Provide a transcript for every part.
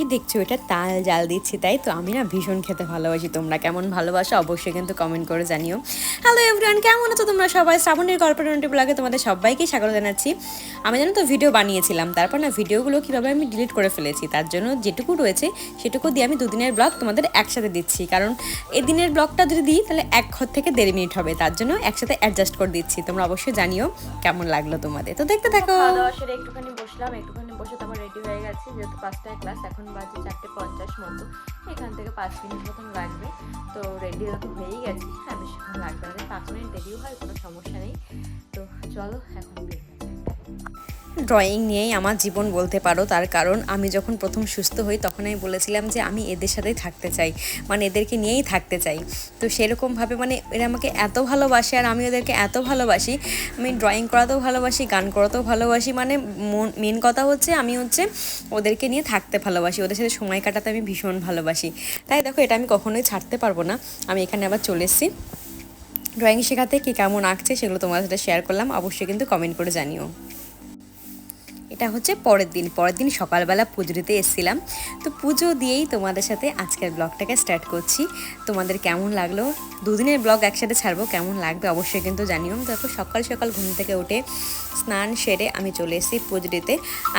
কি দেখছ? এটা তাল জাল দিচ্ছি, তাই তো? আমি না ভীষণ খেতে ভালোবাসি। তোমরা কেমন ভালোবাসো অবশ্যই কিন্তু কমেন্ট করে জানিও। হ্যালো এভরিওয়ান কেমন আছো তোমরা সবাই? শ্রাবণের গল্পের ব্লগে তোমাদের সবাইকে স্বাগত জানাচ্ছি। আমি জানো তো ভিডিও বানিয়েছিলাম। তারপর না ভিডিওগুলো কীভাবে আমি ডিলিট করে ফেলেছি, তার জন্য যেটুকু রয়েছে সেটুকু দিয়ে আমি দুদিনের ব্লগ তোমাদের একসাথে দিচ্ছি। কারণ এই দিনের ব্লগটা যদি দিই, তাহলে এক ঘর থেকে দেড় মিনিট হবে। তার জন্য একসাথে অ্যাডজাস্ট করে দিচ্ছি। তোমরা অবশ্যই জানিও কেমন লাগল তোমাদের। তো দেখতে থাকো। একটুখানি বসলাম। একটুখানি বসে তারপর রেডি হয়ে গেছি। যেহেতু পাঁচটায় ক্লাস এখন বাজে চারটে পঞ্চাশ মতো, এখান থেকে পাঁচ মিনিট মতন লাগবে। তো রেডি তো হয়েই গেছি হ্যাঁ বেশিক্ষণ লাগবে না। পাঁচ মিনিট দেরিও হয়, কোনো সমস্যা নেই। তো চলো, এখন বের। ড্রয়িং নিয়েই আমার জীবন বলতে পারো। তার কারণ আমি যখন প্রথম সুস্থ হই, তখন আমি বলেছিলাম যে আমি এদের সাথেই থাকতে চাই। মানে এদেরকে নিয়েই থাকতে চাই। তো সেরকমভাবে মানে এরা আমাকে এত ভালোবাসে আর আমি ওদেরকে এত ভালোবাসি। আমি ড্রয়িং করাতেও ভালোবাসি, গান করাতেও ভালোবাসি। মানে মেন কথা হচ্ছে আমি হচ্ছে ওদেরকে নিয়ে থাকতে ভালোবাসি। ওদের সাথে সময় কাটাতে আমি ভীষণ ভালোবাসি। তাই দেখো, এটা আমি কখনোই ছাড়তে পারব না। আমি এখানে আবার চলে এসেছি। ড্রয়িং শেখাতে কী কেমন আঁকছে সেগুলো তোমার সাথে শেয়ার করলাম। অবশ্যই কিন্তু কমেন্ট করে জানিও। এটা হচ্ছে পরের দিন। পরের দিন সকালবেলা পুজো দিতে এসেছিলাম। তো পুজো দিয়েই তোমাদের সাথে আজকের ব্লগটাকে স্টার্ট করছি। তোমাদের কেমন লাগল? দুদিনের ব্লগ একসাথে ছাড়বো, কেমন লাগবে অবশ্যই কিন্তু জানিও। তারপর সকাল সকাল ঘুম থেকে উঠে স্নান সেরে আমি চলে এসেছি পুজো দিতে।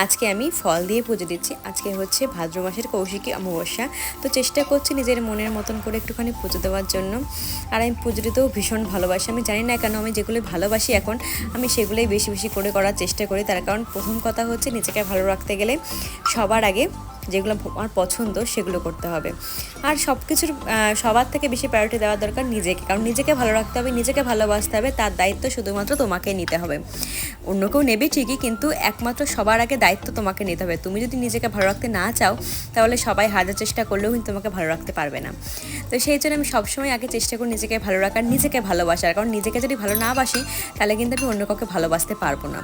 আজকে আমি ফল দিয়ে পুজো দিচ্ছি। আজকে হচ্ছে ভাদ্র মাসের কৌশিকী অমাবস্যা। তো চেষ্টা করছি নিজের মনের মতন করে একটুখানি পুজো দেওয়ার জন্য। আর আমি পুজো দিতেও ভীষণ ভালোবাসি। আমি জানি না কেন আমি যেগুলো ভালোবাসি এখন, আমি সেগুলোই বেশি বেশি করে করার চেষ্টা করি। তার কারণ প্রথম কথা হচ্ছে নিজেকে ভালো রাখতে গেলে সবার আগে যেগুলো আমার পছন্দ সেগুলো করতে হবে। আর সব কিছুর সবার থেকে বেশি প্রায়োরিটি দেওয়া দরকার নিজেকে। কারণ নিজেকে ভালো রাখতে হবে, নিজেকে ভালোবাসতে হবে, তার দায়িত্ব শুধুমাত্র তোমাকে নিতে হবে। অন্য কেউ নেবে ঠিকই, কিন্তু একমাত্র সবার আগে দায়িত্ব তোমাকে নিতে হবে। তুমি যদি নিজেকে ভালো রাখতে না চাও, তাহলে সবাই হাজার চেষ্টা করলেও কিন্তু তোমাকে ভালো রাখতে পারবে না। তো সেই জন্য আমি সবসময় আগে চেষ্টা করি নিজেকে ভালো রাখার, নিজেকে ভালোবাসার। কারণ নিজেকে যদি ভালো না বাসি, তাহলে কিন্তু আমি অন্য কাউকে ভালোবাসতে পারব না।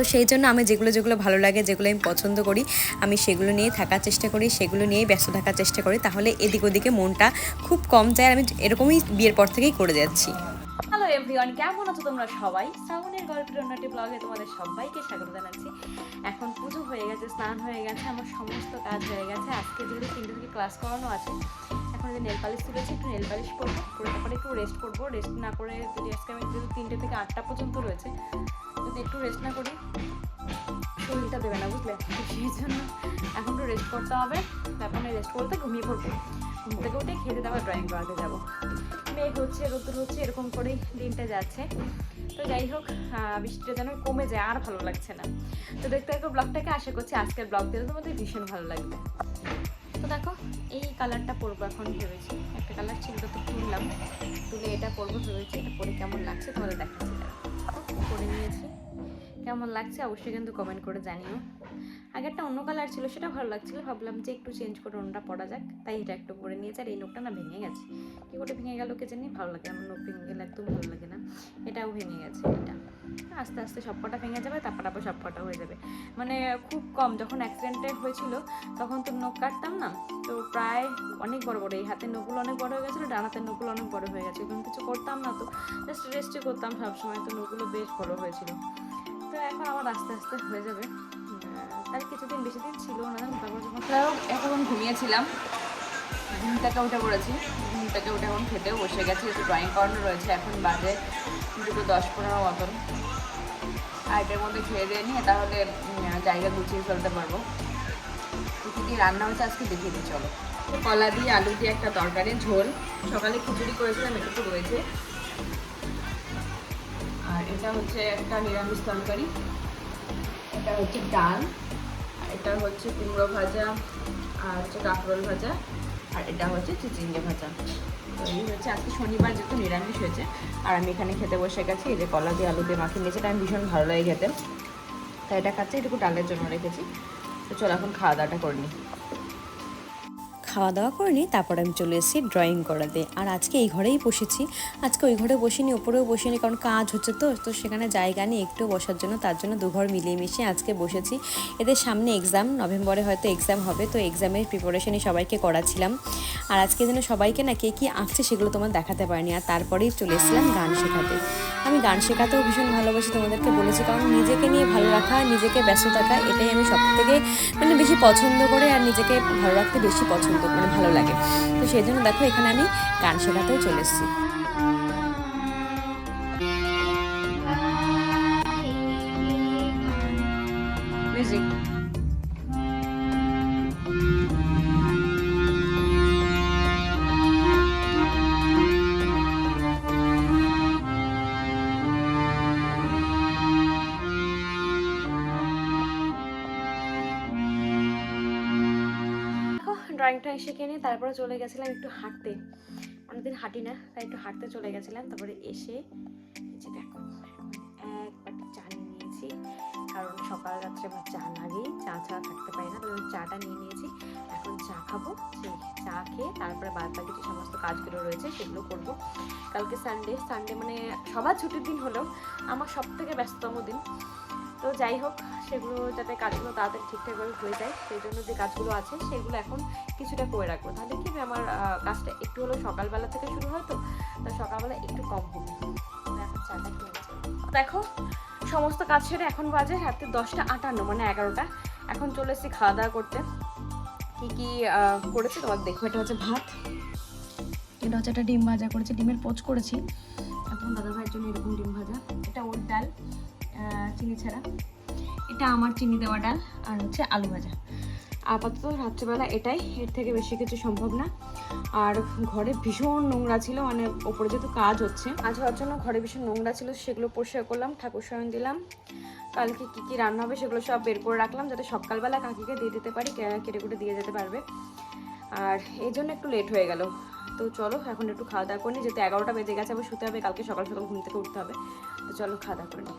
তো সেই জন্য আমি যেগুলো যেগুলো ভালো লাগে, যেগুলো আমি পছন্দ করি, আমি সেগুলো নিয়ে থাকার চেষ্টা করি, সেগুলো নিয়েই ব্যস্ত থাকার চেষ্টা করি। তাহলে এদিক ওদিকে মনটা খুব কম যায়, আর আমি এরকমই বিয়ের পর থেকেই করে যাচ্ছি। এভরিওয়ান কেমন আছো তোমরা সবাই? শ্রাবণের গল্পের অন্যটি ব্লগে তোমাদের সবাইকে স্বাগত জানাচ্ছি। এখন পুজো হয়ে গেছে, স্নান হয়ে গেছে, আমার সমস্ত কাজ হয়ে গেছে। আজকে যেহেতু তিনটে থেকে ক্লাস করানো আছে, এখন যে নেল তুলেছি, একটু নেল পালিশ করব, করে তারপরে একটু রেস্ট করব। রেস্ট না করে যদি আজকে আমি যেহেতু তিনটে থেকে আটটা পর্যন্ত রয়েছে যদি একটু রেস্ট না করি, শরীরটা দেবে না, বুঝলে? সেই জন্য এখন একটু রেস্ট করতে হবে, তারপরে রেস্ট করতে ঘুমিয়ে পড়ব। ঘুম থেকে উঠে খেতে দেওয়া ড্রয়িং করাতে যাব। মেঘ হচ্ছে, রোদ্দুর হচ্ছে, এরকম করেই দিনটা যাচ্ছে। তো যাই হোক বৃষ্টিটা যেন কমে যায়, আর ভালো লাগছে না। তো দেখতে দেখো ব্লগটাকে, আশা করছি আজকের ব্লগ দিলে তোমাদের ভীষণ ভালো লাগবে। তো দেখো, এই কালারটা পরবো এখন ভেবেছি। একটা কালার ছিল, তো তুললাম। তুলে এটা পরবো, ভেবেছি এটা পরে কেমন লাগছে তোমাদের দেখাচ্ছি। কেমন লাগছে অবশ্যই কিন্তু কমেন্ট করে জানিও। আগেরটা অন্য কালার ছিল, সেটা ভালো লাগছিল। ভাবলাম যে একটু চেঞ্জ করে অন্যটা পরা যাক। তাই এটা একটু পরে নিয়েছে, আর এই নোকটা না ভেঙে গেছে। কী করে ভেঙে গেল কে জানি, ভালো লাগে আমার নোক ভেঙে গেলে একদম ভালো লাগে না। এটাও ভেঙে গেছে, এটা। আস্তে আস্তে সব কটা ভেঙে যাবে, তারপর আবার সব কটা হয়ে যাবে। মানে খুব কম, যখন অ্যাক্সিডেন্টে হয়েছিল, তখন তো নখ কাটতাম না। তো প্রায় অনেক বড় বড়, এই হাতের নখগুলো অনেক বড় হয়ে গেছিল, ডান হাতের নখগুলো অনেক বড় হয়ে গেছে। এখন কিছু করতাম না তো জাস্ট রেস্টই করতাম। সবসময় তো নখগুলো বেশ বড় হয়েছিল। এখন আবার আস্তে আস্তে হয়ে যাবে। আহ, তার কিছুদিন বেশি দিন ছিল না তারপর এখন ঘুমিয়েছিলাম। ঘুম থেকে উঠে পড়েছি। ঘুম থেকে উঠে এখন খেতেও বসে গেছি একটু ড্রয়িং করানো রয়েছে। এখন বাজে দুটো দশ পনেরো মতন। আর এটার মধ্যে খেয়ে দিয়ে নিয়ে তাহলে জায়গা গুছিয়ে ফেলতে পারব। কী কী রান্না হয়েছে আজকে দেখিয়ে দিই চলো। কলা দিয়ে আলু দিয়ে একটা তরকারি ঝোল। সকালে খিচুড়ি করেছিলাম এটুকু রয়েছে। আর এটা হচ্ছে একটা নিরামিষ তরকারি। এটা হচ্ছে ডাল, আর এটা হচ্ছে কুমড়ো ভাজা, আর হচ্ছে কাঁকরোল ভাজা, আর এটা হচ্ছে চিচিঙ্গে ভাজা। তো এই হচ্ছে আজকে শনিবার যেহেতু নিরামিষ হয়েছে, আর আমি এখানে খেতে বসে গেছি, এই যে কলা দিয়ে আলু দিয়ে মাখিয়ে নিয়েছি এটা আমি ভীষণ ভালো লাগে খেতে। তাই এটা খাচ্ছি, এটুকু ডালের জন্য রেখেছি। তো চলো এখন খাওয়া দাওয়াটা করে নিই। খাওয়া দাওয়া করে নিই তারপর আমি চলে এসেছি ড্রয়িং করাতে আর আজকে এই ঘরেই বসেছি। আজকে ওই ঘরে বসিনি, ওপরেও বসিনি, কারণ কাজ হচ্ছে তো তো সেখানে জায়গা নেই একটু বসার জন্য, তার জন্য দু ঘর মিলিয়ে মিশিয়ে আজকে বসেছি। এদের সামনে এক্সাম নভেম্বরে হয়তো এক্সাম হবে, তো এক্সামের প্রিপারেশনই সবাইকে করাচ্ছিলাম। আর আজকে যেন সবাইকে না কে কী আঁকছে সেগুলো তোমার দেখাতে পারিনি, আর তারপরেই চলে এসেছিলাম গান শেখাতে। আমি গান শেখাতেও ভীষণ ভালোবাসি তোমাদেরকে বলেছি, কারণ নিজেকে নিয়ে ভালো রাখা, নিজেকে ব্যস্ত থাকা, এটাই আমি সব থেকে মানে বেশি পছন্দ করে, আর নিজেকে ভালো রাখতে বেশি পছন্দ মানে ভালো লাগে। তো সেই জন্য দেখো এখানে আমি গান শেখাতেও চলে এসেছি। দেখো ড্রয়িংটা শিখে নিয়ে তারপরে চলে গেছিলাম একটু হাঁটতে। অনেকদিন হাঁটি না, তাই একটু হাঁটতে চলে গেছিলাম। তারপরে এসে যে দেখো এক চা নিয়ে নিয়েছি। কারণ সকাল রাত্রে আমার চা লাগেই চা ছাড়া থাকতে পারি না তো আমি চাটা নিয়ে নিয়েছি। এখন চা খাব চা খেয়ে তারপরে বাদ বাকি যে সমস্ত কাজগুলো রয়েছে সেগুলো করব। কালকে সানডে সানডে মানে সবার ছুটির দিন হলেও আমার সব থেকে ব্যস্ততম দিন। তো যাই হোক সেগুলো যাতে কাজগুলো তাড়াতাড়ি ঠিকঠাকভাবে হয়ে যায় সেই জন্য যে কাজগুলো আছে সেগুলো এখন কিছুটা করে রাখব। তাহলে কি আমার কাজটা একটু হলেও সকালবেলা থেকে শুরু হয় তো তো সকালবেলা একটু কম হবে। এখন চাটা খেয়ে দেখো সমস্ত কাজ সেরে এখন বাজে রাত্রি দশটা আটান্ন মানে এগারোটা। এখন চলে এসেছি খাওয়া দাওয়া করতে। কী কী করেছি তোমার দেখো এটা হচ্ছে ভাত। এটা হচ্ছে একটা ডিম ভাজা করেছি ডিমের পোচ করেছি। এখন দাদা ভাইয়ের জন্য এরকম ডিম ভাজা। এটা ওর ডাল। চিনি ছাড়া। এটা আমার চিনি দেওয়া ডাল আর হচ্ছে আলু ভাজা। আপাতত রাত্রেবেলা এটাই, এর থেকে বেশি কিছু সম্ভব না। আর ঘরে ভীষণ নোংরা ছিল মানে ওপরে যেহেতু কাজ হচ্ছে। কাজ হওয়ার জন্য ঘরে ভীষণ নোংরা ছিল, সেগুলো পরিষ্কার করলাম, ঠাকুর স্বয়ং দিলাম। কালকে কী কী রান্না হবে সেগুলো সব বের করে রাখলাম, যাতে সকালবেলা কাকিকে দিয়ে দিতে পারি কেটে কুটে দিয়ে যেতে পারবে। আর এই জন্য একটু লেট হয়ে গেল। তো চলো, এখন একটু খাওয়া দাওয়া করে যেহেতু এগারোটা বেজে গেছে, আবার শুতে হবে, কালকে সকাল সকাল ঘুম থেকে উঠতে হবে। তো চলো খাওয়া দাওয়া করে নিই